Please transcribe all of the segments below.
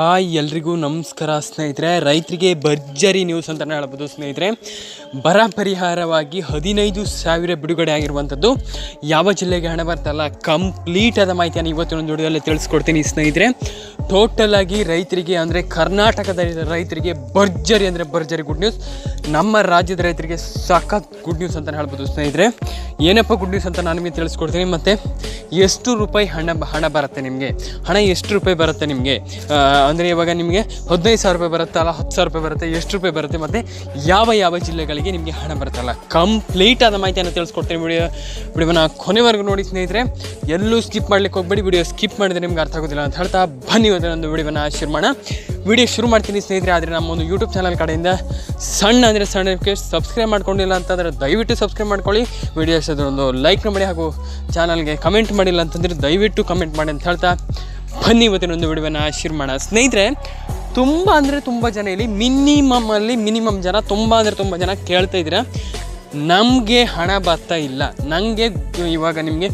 Hi ಎಲ್ರಿಗೂ ನಮಸ್ಕಾರ ಸ್ನೇಹಿತರೆ. ರೈತರಿಗೆ ಭರ್ಜರಿ ನ್ಯೂಸ್ ಅಂತಲೇ ಹೇಳ್ಬೋದು ಸ್ನೇಹಿತರೆ. ಬರ ಪರಿಹಾರವಾಗಿ ಹದಿನೈದು ಸಾವಿರ ಬಿಡುಗಡೆ ಆಗಿರುವಂಥದ್ದು. ಯಾವ ಜಿಲ್ಲೆಗೆ ಹಣ ಬರ್ತಲ್ಲ ಕಂಪ್ಲೀಟ್ ಆದ ಮಾಹಿತಿಯನ್ನು ಇವತ್ತಿನ ದುಡಿದಲ್ಲಿ ತಿಳಿಸ್ಕೊಡ್ತೀನಿ ಸ್ನೇಹಿತರೆ. ಟೋಟಲ್ ಆಗಿ ರೈತರಿಗೆ ಅಂದರೆ ಕರ್ನಾಟಕದ ರೈತರಿಗೆ ಭರ್ಜರಿ ಅಂದರೆ ಭರ್ಜರಿ ಗುಡ್ ನ್ಯೂಸ್ ನಮ್ಮ ರಾಜ್ಯದ ರೈತರಿಗೆ ಸಖತ್ ಗುಡ್ ನ್ಯೂಸ್ ಅಂತಲೇ ಹೇಳ್ಬೋದು ಸ್ನೇಹಿತರೆ. ಏನಪ್ಪ ಗುಡ್ ನ್ಯೂಸ್ ಅಂತ ನಾನು ನಿಮಗೆ ತಿಳಿಸ್ಕೊಡ್ತೀನಿ. ಮತ್ತು ಎಷ್ಟು ರೂಪಾಯಿ ಹಣ ಹಣ ಬರುತ್ತೆ ನಿಮಗೆ? ಹಣ ಎಷ್ಟು ರೂಪಾಯಿ ಬರುತ್ತೆ ನಿಮಗೆ? ಅಂದರೆ ಇವಾಗ ನಿಮಗೆ ಹದಿನೈದು ಸಾವಿರ ರೂಪಾಯಿ ಬರುತ್ತಲ್ಲ ಹತ್ತು ಸಾವಿರ ರೂಪಾಯಿ ಬರುತ್ತೆ, ಎಷ್ಟು ರೂಪಾಯಿ ಬರುತ್ತೆ, ಮತ್ತು ಯಾವ ಯಾವ ಜಿಲ್ಲೆಗಳಿಗೆ ನಿಮಗೆ ಹಣ ಬರುತ್ತಲ್ಲ ಕಂಪ್ಲೀಟ್ ಆದ ಮಾಹಿತಿಯನ್ನು ತಿಳಿಸ್ಕೊಡ್ತೀನಿ ವಿಡಿಯೋ ವಿಡಿಯೋನ ಕೊನೆವರೆಗೂ ನೋಡಿ ಸ್ನೇಹಿತರೆ. ಎಲ್ಲೂ ಸ್ಕಿಪ್ ಮಾಡ್ಲಿಕ್ಕೆ ಹೋಗ್ಬೇಡಿ. ವಿಡಿಯೋ ಸ್ಕಿಪ್ ಮಾಡಿದ್ರೆ ನಿಮ್ಗೆ ಅರ್ಥ ಆಗೋದಿಲ್ಲ ಅಂತ ಹೇಳ್ತಾ ಬನ್ನಿ. ಒಂದು ವಿಡಿಯೋನ ಶುರು ವಿಡಿಯೋ ಶುರು ಮಾಡ್ತೀನಿ ಸ್ನೇಹಿತರೆ, ಆದರೆ ನಮ್ಮ ಒಂದು ಯೂಟ್ಯೂಬ್ ಚಾನಲ್ ಕಡೆಯಿಂದ ಸಣ್ಣ ಅಂದರೆ ಸಣ್ಣ ರಿಕ್ವೆಸ್ಟ್ ಸಬ್ಸ್ಕ್ರೈಬ್ ಮಾಡ್ಕೊಂಡಿಲ್ಲ ಅಂತಂದರೆ ದಯವಿಟ್ಟು ಸಬ್ಸ್ಕ್ರೈಬ್ ಮಾಡ್ಕೊಳ್ಳಿ. ವಿಡಿಯೋಸ್ ಒಂದು ಲೈಕ್ನ ಮಾಡಿ ಹಾಗೂ ಚಾನಲ್ಗೆ ಕಮೆಂಟ್ ಮಾಡಿಲ್ಲ ಅಂತಂದರೆ ದಯವಿಟ್ಟು ಕಮೆಂಟ್ ಮಾಡಿ ಅಂತ ಹೇಳ್ತಾ ಬನ್ನಿ ಇವತ್ತಿನ ಒಂದು ವಿಡಿಯೋನ ಶುರು ಮಾಡೋಣ. ಸ್ನೇಹಿತರೆ, ತುಂಬ ಅಂದರೆ ತುಂಬ ಜನ ಇಲ್ಲಿ ಮಿನಿಮಮ್ ಅಲ್ಲಿ ಮಿನಿಮಮ್ ಜನ ತುಂಬ ಅಂದರೆ ತುಂಬ ಜನ ಕೇಳ್ತಾ ಇದ್ದೀರಾ. ನಮಗೆ ಹಣ ಬರ್ತಾ ಇಲ್ಲ. ನನಗೆ ಇವಾಗ ನಿಮಗೆ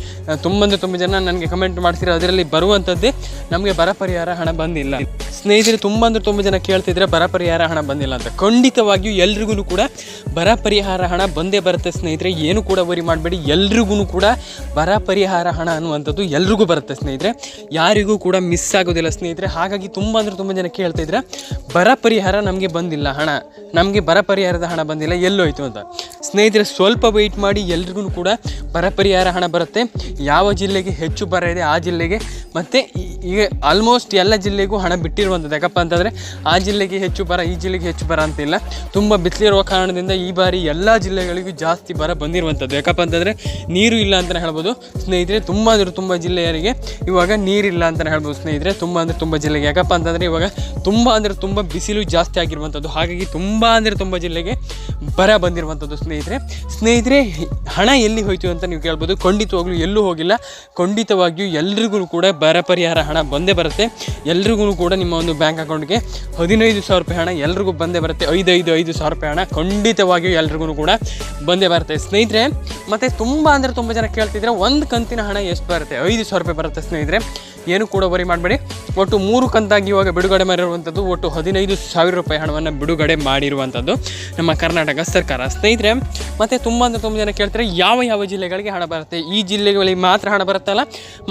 ತುಂಬ ಅಂದರೆ ತುಂಬ ಜನ ನನಗೆ ಕಮೆಂಟ್ ಮಾಡ್ತೀರ ಅದರಲ್ಲಿ ಬರುವಂಥದ್ದೇ ನಮಗೆ ಬರ ಪರಿಹಾರ ಹಣ ಬಂದಿಲ್ಲ. ಸ್ನೇಹಿತರೆ, ತುಂಬ ಅಂದರೆ ತುಂಬ ಜನ ಕೇಳ್ತಿದ್ರೆ ಬರ ಪರಿಹಾರ ಹಣ ಬಂದಿಲ್ಲ ಅಂತ. ಖಂಡಿತವಾಗಿಯೂ ಎಲ್ರಿಗೂ ಕೂಡ ಬರ ಪರಿಹಾರ ಹಣ ಬಂದೇ ಬರುತ್ತೆ ಸ್ನೇಹಿತರೆ. ಏನು ಕೂಡ ವರಿ ಮಾಡಬೇಡಿ. ಎಲ್ರಿಗೂ ಕೂಡ ಬರ ಪರಿಹಾರ ಹಣ ಅನ್ನುವಂಥದ್ದು ಎಲ್ರಿಗೂ ಬರುತ್ತೆ ಸ್ನೇಹಿತರೆ. ಯಾರಿಗೂ ಕೂಡ ಮಿಸ್ ಆಗೋದಿಲ್ಲ ಸ್ನೇಹಿತರೆ. ಹಾಗಾಗಿ ತುಂಬ ಅಂದರೆ ತುಂಬ ಜನ ಕೇಳ್ತಿದ್ರೆ ಬರ ಪರಿಹಾರ ನಮಗೆ ಬಂದಿಲ್ಲ ಹಣ. ನಮಗೆ ಬರ ಪರಿಹಾರದ ಹಣ ಬಂದಿಲ್ಲ, ಎಲ್ಲೋಯ್ತು ಅಂತ. ಸ್ನೇಹಿತರೆ, ಸ್ವಲ್ಪ ವೆಯ್ಟ್ ಮಾಡಿ ಎಲ್ರಿಗೂ ಕೂಡ ಬರ ಪರಿಹಾರ ಹಣ ಬರುತ್ತೆ. ಯಾವ ಜಿಲ್ಲೆಗೆ ಹೆಚ್ಚು ಬರ ಇದೆ ಆ ಜಿಲ್ಲೆಗೆ. ಮತ್ತು ಈಗ ಆಲ್ಮೋಸ್ಟ್ ಎಲ್ಲ ಜಿಲ್ಲೆಗೂ ಹಣ ಬಿಟ್ಟಿರುವಂಥದ್ದು. ಯಾಕಪ್ಪ ಅಂತಂದರೆ ಆ ಜಿಲ್ಲೆಗೆ ಹೆಚ್ಚು ಬರ, ಈ ಜಿಲ್ಲೆಗೆ ಹೆಚ್ಚು ಬರ ಅಂತಿಲ್ಲ ತುಂಬ ಬಿಸಿಲಿರುವ ಕಾರಣದಿಂದ ಈ ಬಾರಿ ಎಲ್ಲ ಜಿಲ್ಲೆಗಳಿಗೂ ಜಾಸ್ತಿ ಬರ ಬಂದಿರುವಂಥದ್ದು. ಯಾಕಪ್ಪ ಅಂತಂದರೆ ನೀರು ಇಲ್ಲ ಅಂತಲೇ ಹೇಳ್ಬೋದು. ಸ್ನೇಹಿತರೆ, ತುಂಬ ಅಂದರೆ ತುಂಬ ಜಿಲ್ಲೆಯರಿಗೆ ಇವಾಗ ನೀರಿಲ್ಲ ಅಂತಲೇ ಹೇಳ್ಬೋದು ಸ್ನೇಹಿತರೆ. ತುಂಬ ಅಂದರೆ ತುಂಬ ಜಿಲ್ಲೆಗೆ. ಯಾಕಪ್ಪ ಅಂತಂದರೆ ಇವಾಗ ತುಂಬ ಅಂದರೆ ತುಂಬ ಬಿಸಿಲು ಜಾಸ್ತಿ ಆಗಿರುವಂಥದ್ದು. ಹಾಗಾಗಿ ತುಂಬ ಅಂದರೆ ತುಂಬ ಜಿಲ್ಲೆಗೆ ಬರ ಬಂದಿರುವಂಥದ್ದು ಸ್ನೇಹಿತರೆ. ಸ್ನೇಹಿತರೆ, ಹಣ ಎಲ್ಲಿ ಹೋಯಿತು ಅಂತ ನೀವು ಕೇಳ್ಬೋದು. ಖಂಡಿತವಾಗ್ಲೂ ಎಲ್ಲೂ ಹೋಗಿಲ್ಲ. ಖಂಡಿತವಾಗಿಯೂ ಎಲ್ರಿಗೂ ಕೂಡ ಬರ ಪರಿಹಾರ ಹಣ ಬಂದೇ ಬರುತ್ತೆ. ಎಲ್ರಿಗೂ ಕೂಡ ನಿಮ್ಮ ಒಂದು ಬ್ಯಾಂಕ್ ಅಕೌಂಟ್ಗೆ ಹದಿನೈದು ಸಾವಿರ ರೂಪಾಯಿ ಹಣ ಎಲ್ರಿಗೂ ಬಂದೇ ಬರುತ್ತೆ. ಐದು ಐದು ಐದು ಸಾವಿರ ರೂಪಾಯಿ ಹಣ ಖಂಡಿತವಾಗಿಯೂ ಎಲ್ರಿಗೂ ಕೂಡ ಬಂದೇ ಬರುತ್ತೆ. ಸ್ನೇಹಿತರೆ, ಮತ್ತು ತುಂಬ ಅಂದರೆ ತುಂಬ ಜನ ಕೇಳ್ತಿದ್ರೆ ಒಂದು ಕಂತಿನ ಹಣ ಎಷ್ಟು ಬರುತ್ತೆ? ಐದು ಸಾವಿರ ರೂಪಾಯಿ ಬರುತ್ತೆ ಸ್ನೇಹಿತರೆ. ಏನು ಕೂಡ ವರಿ ಮಾಡಬೇಡಿ. ಒಟ್ಟು ಮೂರು ಕಂತಾಗಿ ಇವಾಗ ಬಿಡುಗಡೆ ಮಾಡಿರುವಂಥದ್ದು, ಒಟ್ಟು ಹದಿನೈದು ಸಾವಿರ ರೂಪಾಯಿ ಹಣವನ್ನು ಬಿಡುಗಡೆ ಮಾಡಿರುವಂಥದ್ದು ನಮ್ಮ ಕರ್ನಾಟಕ ಸರ್ಕಾರ. ಸ್ನೇಹಿತರೆ, ಮತ್ತು ತುಂಬ ಅಂದರೆ ತುಂಬ ಜನ ಕೇಳ್ತಾರೆ, ಯಾವ ಯಾವ ಜಿಲ್ಲೆಗಳಿಗೆ ಹಣ ಬರುತ್ತೆ? ಈ ಜಿಲ್ಲೆಗಳಿಗೆ ಮಾತ್ರ ಹಣ ಬರುತ್ತಲ್ಲ?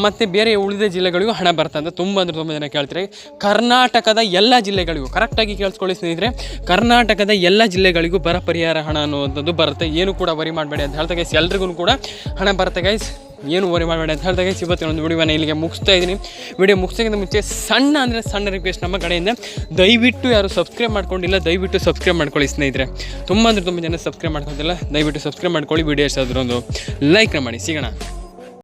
ಮತ್ತು ಬೇರೆ ಉಳಿದ ಜಿಲ್ಲೆಗಳಿಗೂ ಹಣ ಬರುತ್ತೆ ಅಂತ ತುಂಬ ಅಂದರೆ ತುಂಬ ಜನ ಕೇಳ್ತಾರೆ. ಕರ್ನಾಟಕದ ಎಲ್ಲ ಜಿಲ್ಲೆಗಳಿಗೂ ಕರೆಕ್ಟಾಗಿ ಕೇಳಿಸ್ಕೊಳ್ಳಿ ಸ್ನೇಹಿತರೆ, ಕರ್ನಾಟಕದ ಎಲ್ಲ ಜಿಲ್ಲೆಗಳಿಗೂ ಬರ ಪರಿಹಾರ ಹಣ ಅನ್ನುವಂಥದ್ದು ಬರುತ್ತೆ. ಏನು ಕೂಡ ವರಿ ಮಾಡಬೇಡಿ ಅಂತ ಹೇಳ್ತಾ ಗೈಸ್ ಎಲ್ರಿಗೂ ಕೂಡ ಹಣ ಬರುತ್ತೆ ಗೈಸ್ ಏನು ವರಿ ಮಾಡಬೇಡ ಅಂತ ಹೇಳ್ದಾಗ ಇವತ್ತಿನ ಒಂದು ವಿಡಿಯೋನ ಇಲ್ಲಿಗೆ ಮುಗಿಸ್ತಾ ಇದ್ದೀನಿ. ವಿಡಿಯೋ ಮುಗಿಸೋಕ್ಕಿಂತ ಮುಂಚೆ ಸಣ್ಣ ಅಂದರೆ ಸಣ್ಣ ರಿಕ್ವೆಸ್ಟ್ ನಮ್ಮ ಕಡೆಯಿಂದ. ದಯವಿಟ್ಟು ಯಾರು ಸಬ್ಸ್ಕ್ರೈಬ್ ಮಾಡ್ಕೊಂಡಿಲ್ಲ, ದಯವಿಟ್ಟು ಸಬ್ಸ್ಕ್ರೈಬ್ ಮಾಡ್ಕೊಳ್ಳಿ ಸ್ನೇಹಿತರೆ. ತುಂಬ ಅಂದರೆ ತುಂಬ ಜನ ಸಬ್ಸ್ಕ್ರೈಬ್ ಮಾಡ್ಕೊತಿಲ್ಲ ದಯವಿಟ್ಟು ಸಬ್ಸ್ಕ್ರೈಬ್ ಮಾಡ್ಕೊಳ್ಳಿ. ವಿಡಿಯೋಸ್ ಆದರೂ ಒಂದು ಲೈಕ್ನ ಮಾಡಿ. ಸಿಗೋಣ.